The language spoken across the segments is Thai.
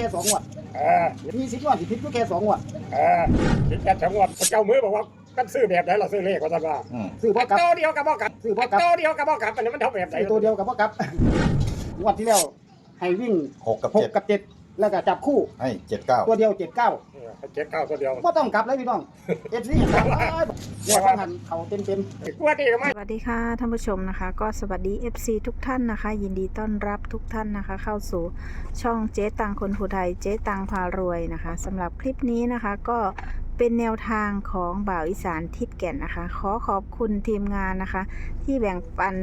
ค่สองงวดเออมีสิบงวดสิผิดอยู่แค่สองงวดเออคิดกันทั้งหมดเจ้ามือบอกว่ากันซื้อแบบไหนเราซื้อเลขว่าซั่นว่าอืมซื้อบ่กลับ โตเดียวกับบ่กลับซื้อบ่กลับ โตเดียวกับบ่กลับอันนี้มันเท่าแบบไหนซื้อตัวเดียวกับบ่กลับ งวดที่แล้วให้วิ่งหกกับหกเจ็ดกับเจ็ด แล้วก็จับคู่ให้เจ็ดเก้าตัวเดียวเจ็ดเก้าเออเจ็ดเก้าตัวเดียวก็ต้องกลับเลยพี่น้องเอฟซีเห็นแล้วงวดต้องหันเขาเต็มเต็มกลัวดีก็ไม่สวัสดีค่ะท่านผู้ชมนะคะ ก็สวัสดี FC ทุกท่านนะคะ ยินดีต้อนรับทุกท่านนะคะ เข้าสู่ช่องเจ๊ตังคนผู้ไทยเจ๊ตังพารวยนะคะสำหรับคลิปนี้นะคะก็เป็นแนวทางของบ่าวอีสานทิศแก่นนะคะ ขอขอบคุณทีมงานนะคะ ที่แบ่งปัน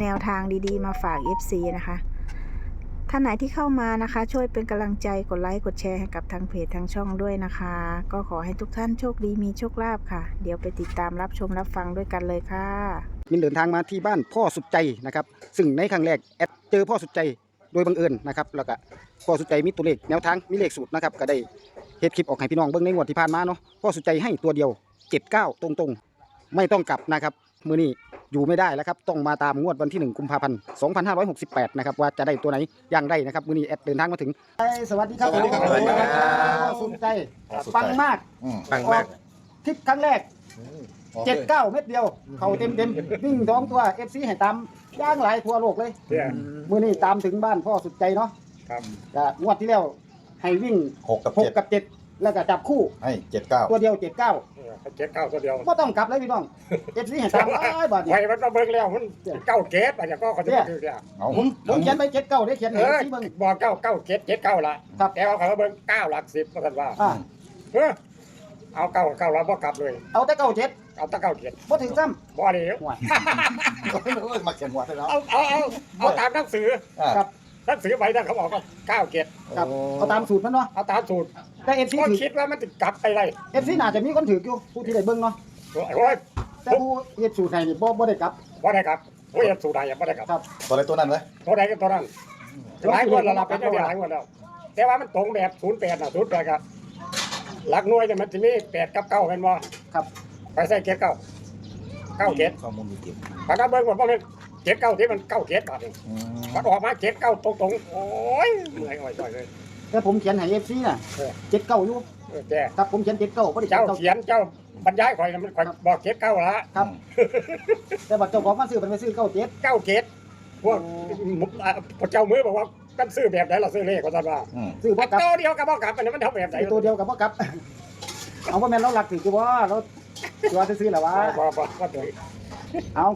แนวทางดีๆ มาฝาก FC นะคะ ท่านไหนที่เข้ามานะคะ ช่วยเป็นกำลังใจกดไลค์กดแชร์ให้กับทางเพจทางช่องด้วยนะคะ ก็ขอให้ทุกท่านโชคดีมีโชคลาภค่ะ เดี๋ยวไปติดตามรับชมรับฟังด้วยกันเลยค่ะ มินเดินทางมาที่บ้านพ่อสุดใจนะครับ ซึ่งในครั้งแรกแอดเจอพ่อสุดใจโดยบังเอิญนะครับ แล้วก็พ่อสุดใจมีตัวเลขแนวทางมีเลขสูตรนะครับก็ได้เฮ็ดคลิปออกให้พี่น้องเบิ่งในงวดที่ผ่านมาเนาะพ่อสุดใจให้ตัวเดียว 79 ตรงๆ ไม่ต้องกลับนะครับ มื้อนี้อยู่ไม่ได้แล้วครับต้องมาตามงวดวันที่ 1 กุมภาพันธ์ 2568 นะครับว่าจะได้ตัวไหนอย่างไรนะครับมื้อนี้แอดเดินทางมาถึงสวัสดีครับสวัสดีครับพ่อสุดใจปังมากอืมปังมากคลิปครั้งแรกเจ็ดเก้าเม็ดเดียว เขาเต็มเต็มๆวิ่งท้องตัวเอฟซีให้ตามย่างหลายทั่วโลกเลยเนี่ยมื่อนี้ตามถึงบ้านพ่อสุดใจเนาะครับก็งวดที่แล้วให้วิ่งหกกับหกเจ็ดกับเจ็ด แล้วก็จับคู่ให้เจ็ดเก้าตัวเดียวเจ็ดเก้าเออเจ็ดเก้าตัวเดียวก็ต้องกลับเลยพี่น้องเอฟซีให้ตามหลายบาทไว้นี่มันมาเบิ่งแล้วมันเก้าเกตอาจจะก็เขาจะมาดูเนี่ยเอาผมผมเขียนไปเจ็ดเก้าได้เขียนเอให้อที่เบิ่งบอกเก้าเก้าเกตเจ็ดเก้าละครับแต่ว่าเขามาเบิ่งเก้าหลักสิบว่าซั่นว่าอ่าเออเอาเก้าเก้าแล้วบ่กลับเลย เอาแต่เก้าเจ็ดเอาแตะเก้าเกตบ่ถึงซ้บ่ดีำห่วยมาเขียนหัวให้แล้วเอาเอาเอาเอาตามหนังสืออ่าครับ หนังสือใบนั้นเขาบอกว่าเก้าเกตครับเอาตามสูตรมันเนาะเอาตามสูตรแต่เอฟซีก็ถือคิดว่ามันจะกลับไปได้เอฟซีน่าจะมีคนถืออยู่ผู้ที่ได้เบิ่งเนาะโอ้ยแต่ผู้เฮ็ดสูตรให้นี่บ่บ่ได้กลับบ่ได้ครับโอ้ยสูตรใดบ่ได้ครับครับตัวอะไรตัวนั้นเลยตัวใดก็ตัวนั้นหลายงวดแล้วล่ะเป็นเรื่องหลายงวดแล้ว แต่ว่ามันตรงแบบศูนย์แปดน่ะศูนย์แปดครับหลักหน่วยเนี่ยมันจะมีแปดกับเก้าเป็นบ่ครับไปใส่เกตเก้าเก้าเกตข้อมูลมีติดปากกาเบิ้งว่าบ่แม่น เกตเก้าที่มันเก้าเกตบาทนี่อืมมันออกมาเกตเก้าตรงๆโอ้ยเหนื่อยอ่อยๆเลยแต่ผมเขียนให้เอฟซีน่ะเออเจ็ดเก้าอยู่เออแกครับผมเขียนเจ็ดเก้าบ่ได้เขียเจ้านเก้าเขียนเจ้าบรรยายข่อยน่ะมันข่อยบอกเกตเก้าละครับ แต่บัตรเจ้าของมาซื้อเป็นไปซื้อเก้าเจ็ดเก้าเกตพวกอ่าพวกเจ้ามือบอกว่ากันซื้อแบบไหนเราซื้อเลขว่าซั่นว่าอืมซื้อบ่กลับโตเดียวกับบ่กลับอันนี้มันเท่าแบบไหนซื้อตัวเดียวกับบ่กลับเอาว่าแม่นเราหลักถือกี่ว่าเราตัวซื้อๆแหละวะบ่บ่บ่ถือเอา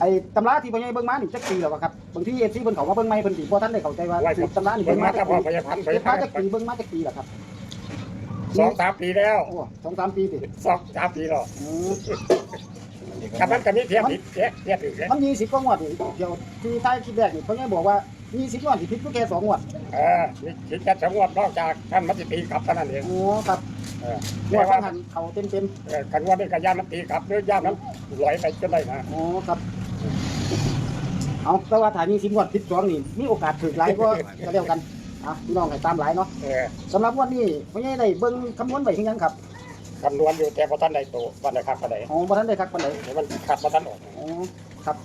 ไอ้ตำราที่พ่อใหญ่เบิ่งมานี่จักปีแล้ววะครับบางทีเอฟซีเพิ่นเขามาเบิ่งใหม่เพิ่นสิบ่ทันได้เข้าใจว่าสูตรตำรานี่เบิ่เบิ่งงมามาแต่จักพปีอพยาพันธ์พเก็บยาพัมานธ์จักปีเบิ่งมาจักปีแล้วครับสองสามปีแล้วโอ้สองสามปีสิสองสามปีแล้วอืมกับมันก็มีเทียบผิดเทียบเทียบผิดเลยมันมีสิบกว่างวดนี่เดี๋ยวที่ท้ายคลิปแรกนี่พ่อใหญ่บอกว่ามีสิบงวดสิผิดก็แค่สองงวดเออมีคิดจะสงวนนอกจากท่านมันจะตีกลับเท่านั้นเองโอ้ครับเอองวแต่ดว่าต้องหันเขาเต็มๆเออกันว่าด้วยกับยานมันตีกลับหรือยานมันลอยไปจนได้นะอ๋อครับ เอาแต่ว่าถ่ายมีสิบงวดสิบสองนี่มีโอกาสถึกหลายก็ก็เดียวกันอะพี่น้องให้ตามหลายเนาะเออสำหรับงวันนี้พ่อใหญ่ได้เบิ่งคำนวณไว้ถึงยังครับคำนวณอยู่แต่พอท่านได้โตวันได้ครับก็ได้อ๋อบ่ทันได้คักปานใดเดี๋ยวมันขัดพอท่านออกอ๋อครับ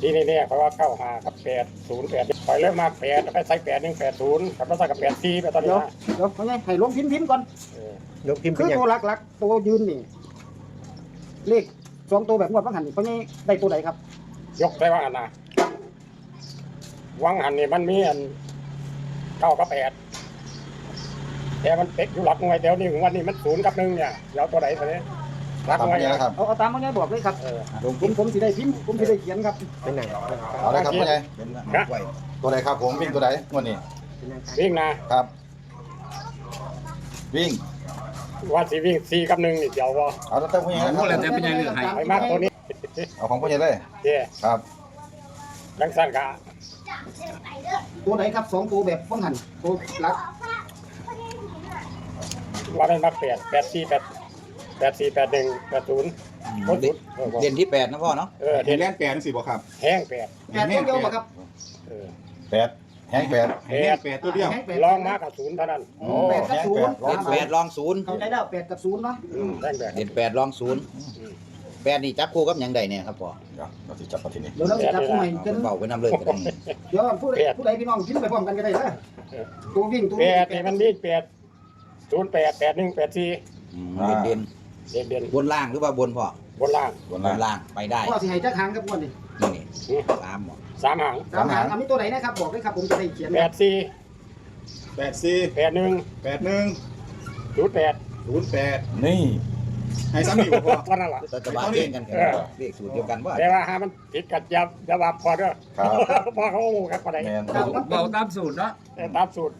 ที่นี่เนี่ยเพราะว่าเก้าห้ากับแปดศูนย์แปดปล่อยเริ่มมาแปดไปใส่แปดหนึ่งแปดศูนย์กับมาใส่กับแปดสี่ไปตอนเดี๋นี้ยวนะเดี๋ยวพ่อใหญ่ให้ลงพิมพ์พิมพ์ก่อน เออลงพิมพ์เป็คืนอยังตัวหลักๆตัวยืนนี่เลขสองตัวแบบงวดบางหันนี่พ่อใหญ่ได้ตัวใดครับ ยกได้ว่าอันนะ วังหันนี่มันมีอันเก้ากับแปดแต่มันเป็กอยู่หลักหน่วยเดี๋ยวนี้วันนี้มันศูนย์กับหนึ่งเนี่ยเดี๋ยวตัวไหนตัวนี้หลักหทำน่วยยังไงครับเอาเอาตามพ่อใหญ่บอกเลยครับเออลงผพิมมพ์ผมสิได้พิมพ์ผมสิได้เขียนครับเป็นยังเอาเลยครับพ่อใหญ่นะตัวไหนครับ ผมวิ่งตัวไหนงวันนี้เป็นยังวิ่งนะครับ วิ่งว่าสีวิ่งสี่กับหนึ่งนี่เดี๋ยวว่าเอาตั้งแต่พ่อใหญ่นะคเอาแล้รับวแต่เป็นยังไงให้ไปมากตัวนี้ เอาของพ่อใหญ่เลยเย่ครับดังสั้นกะ ตัวไหนครับสองตัวแบบบางหันตัวหลักว่าเป็นมาแปดแปดสี่แปดแปดสี่แปดหนึ่งแปดศูนย์โคตรเออเด่นที่แปดนะพ่อเนาะเออเห็เด่นนแล่นแปดสิบ่ครับแห้งแปดแปดตัวเดียวบ่ครับเออแปดแห้งแปดแปเห็นดแปดตัวเดียวให้แปดลองมากับศูนย์เท่านั้นโอ้แปดกับแห้งศูแปนดย์ร้องเด่นแปดรองศูนย์เข้าใจแล้วแปดกับศูนย์เนาะอืมแห้งแปดเด่นแปดรองศูนย์ แปดนี่จับคู่กับหยังใดเนี่ยครับพ่อเดี๋ยวเราจะจับมาที่นี่เดี๋ยวเราจะจับผู้ใหม่กันเบาไปน้ำเลยก็ได้เดี๋ยวผู้ใดผู้ใดพี่น้องพิมพ์ไปพร้อมกันก็ได้นะตัววิ่งตัวแปวิ่งดนี่มันมีแปดศูนย์แปดแปดหนึ่งแปดสี่อืมเด่นเด่นเด่นๆบนล่างหรือว่าบนพ่อบนล่างบนบล่างนล่างไปได้พ่อสิให้จักหางครับงวดนี้นี่นี่สามหมดสามหางสามหางเอามีตัวไหนนะครับบอกด้วยครับผมจะได้เขียนแปดสี่แปดสี่แปดหนึ่งแปดหนึ่งศูนย์แปดศูนย์แปดนี่ ให้ซ้ำอีกบ่พอวันนั้นแหละแต่จะบาเล่นกันกันเลขสูตรเดียวกันว่าแต่ว่าหามันผิดกับยับยับพอเด้อครับพอเขาโง่ครับปะไหนแมนเบาตามสูตรเนาะตามสูตร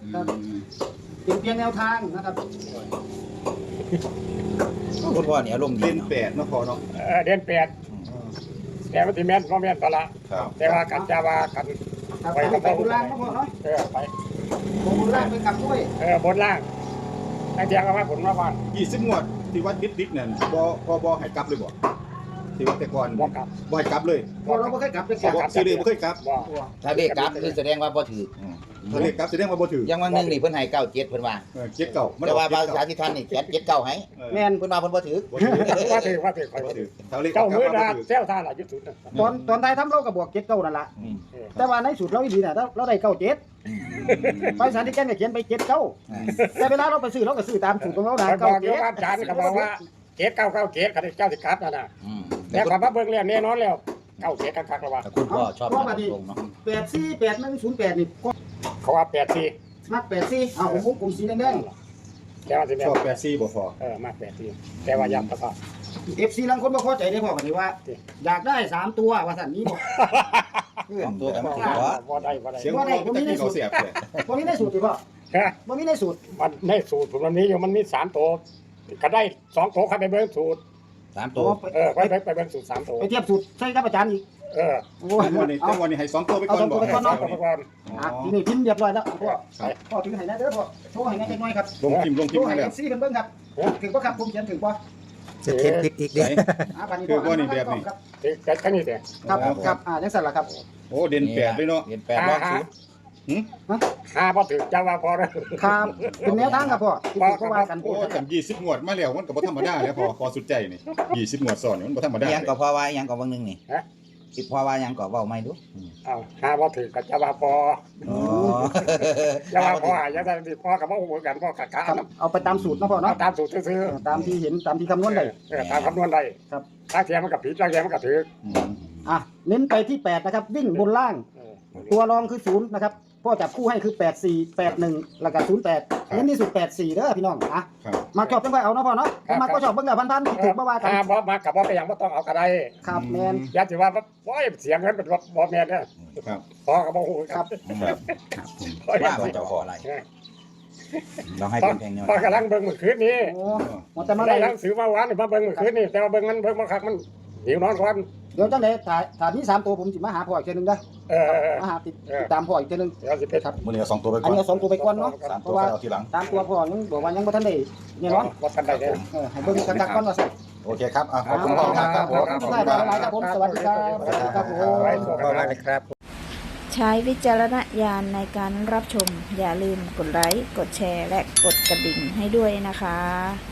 เป็นเพียงแนวทางนะครับคุณพ่อเนี่ยอารมณ์ดีเล่นเนาะแปดเนาะพอเนาะเออเด่นแปดแต่มันที่แม่นเพราะแม่นตอนละครับแต่ว่ากันจะว่ากันครับไปไปบุญล่างก็พอเนาะเออไปบุญล่างไปกลับด้วยเออบนล่างตั้งแต่ก็ว่าผลมาบ้านยี่สิบงวด ที่วัดดิ๊กดิ๊กเนี่ยบ่พอบ่ให้กลับเลยบ่ที่วัดแต่ก่อนบอกกลับ บ่ให้กลับเลยพอเราไม่เคยกลับไปบ่กลับซื้อเลยบ่เคยกลับบอกถ้าเลขกลับคือแสดงว่าบ่ถืออืมถ้าเลขกลับแสดงว่าบ่ถือยังวันหนึงนี่เพิ่นให้เก้าเจ็ดเพิ่นว่าเออเจ็ดเก่ามันแต่ว่าเจ็บาดงเก่าสาธิท่านนี่เจ็ดเจ็ดเก้าให้เออแมนเพิ่นว่าเพิ่นบ่ถือบ่ถือว่าถือว่าถือคอยบ่ว่าถืถืออถ้าเลขกลัเจ้าบมือบ่ดาถือเซลท่าหล่ะยุดสุดน่ะตอนตอนไทยทำเรากับบวกเจ็ดเก้านั่นแหละอืมเออแต่ว่าในสูตรเราอีดีน่ะเราเราได้เก้าเจ็ด ไปสารที่แจ้งก็เขียนไปเจ็ดเก้าแต่เวลาเราไปซื้อเราก็ซื้อตามสูตรของเรานะไปบเก้าอกโยเจ็ดมอาจารย์ก็บอกว่าเกตเก้าเก้าเกตเขาเจ้าสิครับนั่นน่ะอืมแต่ความพระเบิ่งแล้วแน่นอนแล้วเก้าเกตคักๆแล้วว่าแต่คุณพ่อชอบตรงๆเนาะแปดสี่แปดหนึ่งศูนย์แปดนี่ก็เขาว่าแปดสี่มักแปดสี่เอาผมกลมสีแดงแต่ว่าสิแม่ชอบแปดสี่บ่พอเออมาแปดสี่แต่ว่าย้ำกระเพาะๆเอฟซีลังคนบ่พอใจได้พอกันเลยว่า อยากได้สามตัวว่าสันนี้บอก สองตัวกันบ่ถือว่าบ่ได้บ่ได้เสียงเราตะกี้เขาเสียบเลยบ่มีในสูตรหรือเปล่าฮะบ่มีในสูตรมันในสูตรผมมันมีอยู่มันมีสามตัวก็ได้สองตัวใครไปเบิ่งสูตรสามตัวเออไปไปไปเบิ่งสูตรสามตัวไปเทียบสูตรใช่ครับอาจารย์อีกเออโอ้ยจังวันนี้เอาจังวันนี้ให้สองตัวไปก่อนเอาสองตัวไปก่อนเนาะเอาไปก่อนอะทีนี้พิมพ์เรียบร้อยแล้วพ่อครับพ่อถือให้นะเด้อพ่อโชว์ให้แม่น้อยครับลงพิมพ์ลงพิโชมพ์ว์ให้ให้แล้วเอฟซีเพิ่นเบิ่งครับถึงบ่ครับผมเขียนถึงบ่จะเขียนผิดอีกเด้ไหนอะบัดนี้คือว่านี่แบบนี้ครับที่กันกันนี่เด้ครับครับอ่าจังซั่นล่ะครับ โอ้เด่นแปดเลยเนาะเด่นแปดรอบศูนย์หาพอถึงจะว่าพอแล้วครับเป็นแนวทางครับพ่อที่ผมก็ว่ากันโอ้จำยี่สิบงวดมาแล้วมันก็บ่ธรรมดาแล้วพอพอสุดใจนี่ยี่สิบงวดซ้อนนี่มันบ่ธรรมดายังก็พอว่ายังก็บางนึงนี่คิดพอว่ายังก็เว้าไม่ดูเอาหาพอถึงก็จะว่าพออ๋อจะว่าพอหายังได้ที่พอกับพ่อหูกันพ่อกับกะครับเอาไปตามสูตรเนาะพ่อเอาเนาะตามสูตรซื้อตามที่เห็นตามที่คำนวณได้เออตามคำนวณได้ครับถ้าเทียมมันกับผิดถ้าเทียมมันกับถือ อืมอะเน้นไปที่แปดนะครับ วิ่งบนล่างเออตัวรองคือศูนย์นะครับพ่อจับคู่ให้คือ8 4 8 1แล้วก็0 8เน้นที่สุด8 4เด้อพี่น้องอะครับมาชอบจังไว้เอาเนาะพ่อเนาะมาก็ชอบเบิ่งแล้วพันๆที่ถูกบ่ว่ากันหาบ่มากับบ่ไปยังบ่ต้องเอากระไดครับแมนอย่าถือว่าว่าเสียงนั้นเป็นบ่แม่นเด้อครับพอกับบ่หูครับครับว่ามันจะขออะไรเราให้เป็นเพลงแนวพอกำลังเบิ่งมื้อคืนนี้โอ้มันจะมาได้ได้หนังสือมาวันนี่มาเบิ่งมื้อคืนนี่แต่ว่าเบิ่งมันเบิ่งบ่คักมัน หิวนอนก่อนเดี๋ยวจังได๋ถ้าถ้ามีสามตัวผมสิมาหาพ่ออีกเทื่อนึงเด้อเออเออเออมาหาติดติดตามพ่ออีกเทื่อนึงเดี๋ยวสิไปครับมื้อนี้เอาสองตัวไปอัก่นอนนี้เอาสองตัวไปก่อนเนาะสามเพตัวราะไปว่าเอาทีหลัง ตามตัวพ่อยังบอกว่ายังบ่ทันได้แน่นอนบ่ทันได้เด้อเออให้เบิ่งกันตักก่อนว่าซั่นโอเคครับอะขอบคุณพ่อมากครับผมขอบคุณหลายๆครับผมสวัสดีครับสวัสดีครับผมไว้โชคกันนะครับ ใช้วิจารณญาณในการรับชม อย่าลืมกดไลค์ กดแชร์ และกดกระดิ่งให้ด้วยนะคะค่ะ